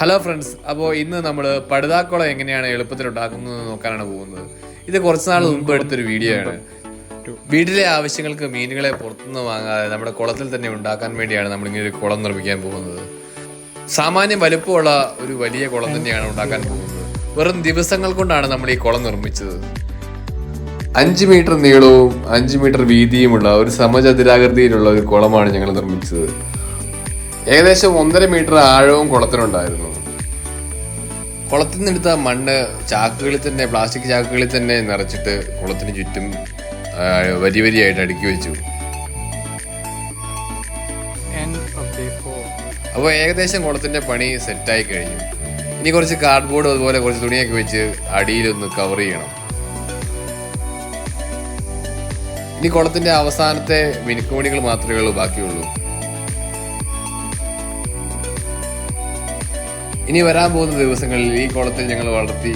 Hello friends അപ്പോൾ ഇന്ന് നമ്മൾ പടുതാക്കുളം എങ്ങനെയാണ് എളുപ്പത്തിൽ ഉണ്ടാക്കുന്നത് നോക്കാനാണ് പോകുന്നത്. ഇത് കുറച്ച് നാൾ മുമ്പ് എടുത്തൊരു വീഡിയോ ആണ്. വീട്ടിലെ ആവശ്യങ്ങൾക്ക് മീനുകളെ പുറത്തുനിന്ന് വാങ്ങാതെ നമ്മുടെ കുളത്തിൽ തന്നെ ഉണ്ടാക്കാൻ വേണ്ടിയാണ് നമ്മൾ ഇങ്ങനെ ഒരു കുളം നിർമ്മിക്കാൻ പോകുന്നത്. സാമാന്യം വലുപ്പമുള്ള ഒരു വലിയ കുളം തന്നെയാണ് ഉണ്ടാക്കാൻ പോകുന്നത്. വെറും ദിവസങ്ങൾ കൊണ്ടാണ് നമ്മൾ ഈ കുളം നിർമ്മിച്ചത്. അഞ്ച് മീറ്റർ നീളവും അഞ്ച് മീറ്റർ വീതിയുമുള്ള ഒരു സമചതുരാകൃതിയിലുള്ള ഒരു കുളമാണ് ഞങ്ങൾ നിർമ്മിച്ചത്. ഏകദേശം ഒന്നര മീറ്റർ ആഴവും കുളത്തിനുണ്ടായിരുന്നു കുളത്തിൽ നിന്നെടുത്ത മണ്ണ് ചാക്കുകളിൽ തന്നെ പ്ലാസ്റ്റിക് ചാക്കുകളിൽ തന്നെ നിറച്ചിട്ട് കുളത്തിന് ചുറ്റും വരി വരിയായിട്ട് അടുക്കി വെച്ചു. അപ്പോൾ ഏകദേശം കുളത്തിന്റെ പണി സെറ്റായി കഴിഞ്ഞു. ഇനി കുറച്ച് കാർഡ്ബോർഡ് അതുപോലെ കുറച്ച് തുണിയൊക്കെ വെച്ച് അടിയിലൊന്ന് കവർ ചെയ്യണം. ഇനി കുളത്തിന്റെ അവസാനത്തെ മിനുക്കുമണികൾ മാത്രമേ ഉള്ളൂ ബാക്കിയുള്ളൂ. ഇനി വരാൻ പോകുന്ന ദിവസങ്ങളിൽ ഈ കുളത്തിൽ ഞങ്ങൾ വളർത്തി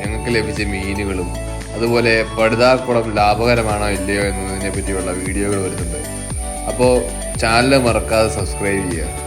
ഞങ്ങൾക്ക് ലഭിച്ച മീനുകളും അതുപോലെ പടുതാക്കുളം ലാഭകരമാണോ ഇല്ലയോ എന്നതിനെ പറ്റിയുള്ള വീഡിയോകൾ വരുന്നുണ്ട്. അപ്പോൾ ചാനൽ മറക്കാതെ സബ്സ്ക്രൈബ് ചെയ്യുക.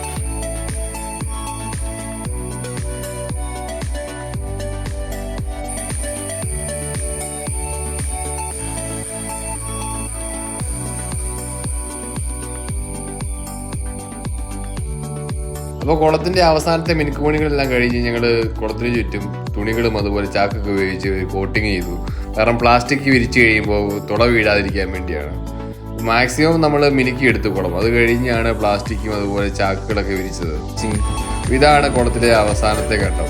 അപ്പോൾ കുളത്തിന്റെ അവസാനത്തെ മിനുക്കുമണികളെല്ലാം കഴിഞ്ഞ് ഞങ്ങൾ കുളത്തിന് ചുറ്റും തുണികളും അതുപോലെ ചാക്കൊക്കെ ഉപയോഗിച്ച് കോട്ടിങ് ചെയ്തു. കാരണം പ്ലാസ്റ്റിക് വിരിച്ച് കഴിയുമ്പോൾ തുള വീഴാതിരിക്കാൻ വേണ്ടിയാണ്. മാക്സിമം നമ്മൾ മിനുക്കി എടുത്തു കുളം. അത് കഴിഞ്ഞാണ് പ്ലാസ്റ്റിക്കും അതുപോലെ ചാക്കുകളൊക്കെ വിരിച്ചത്. ഇതാണ് കുളത്തിലെ അവസാനത്തെ ഘട്ടം.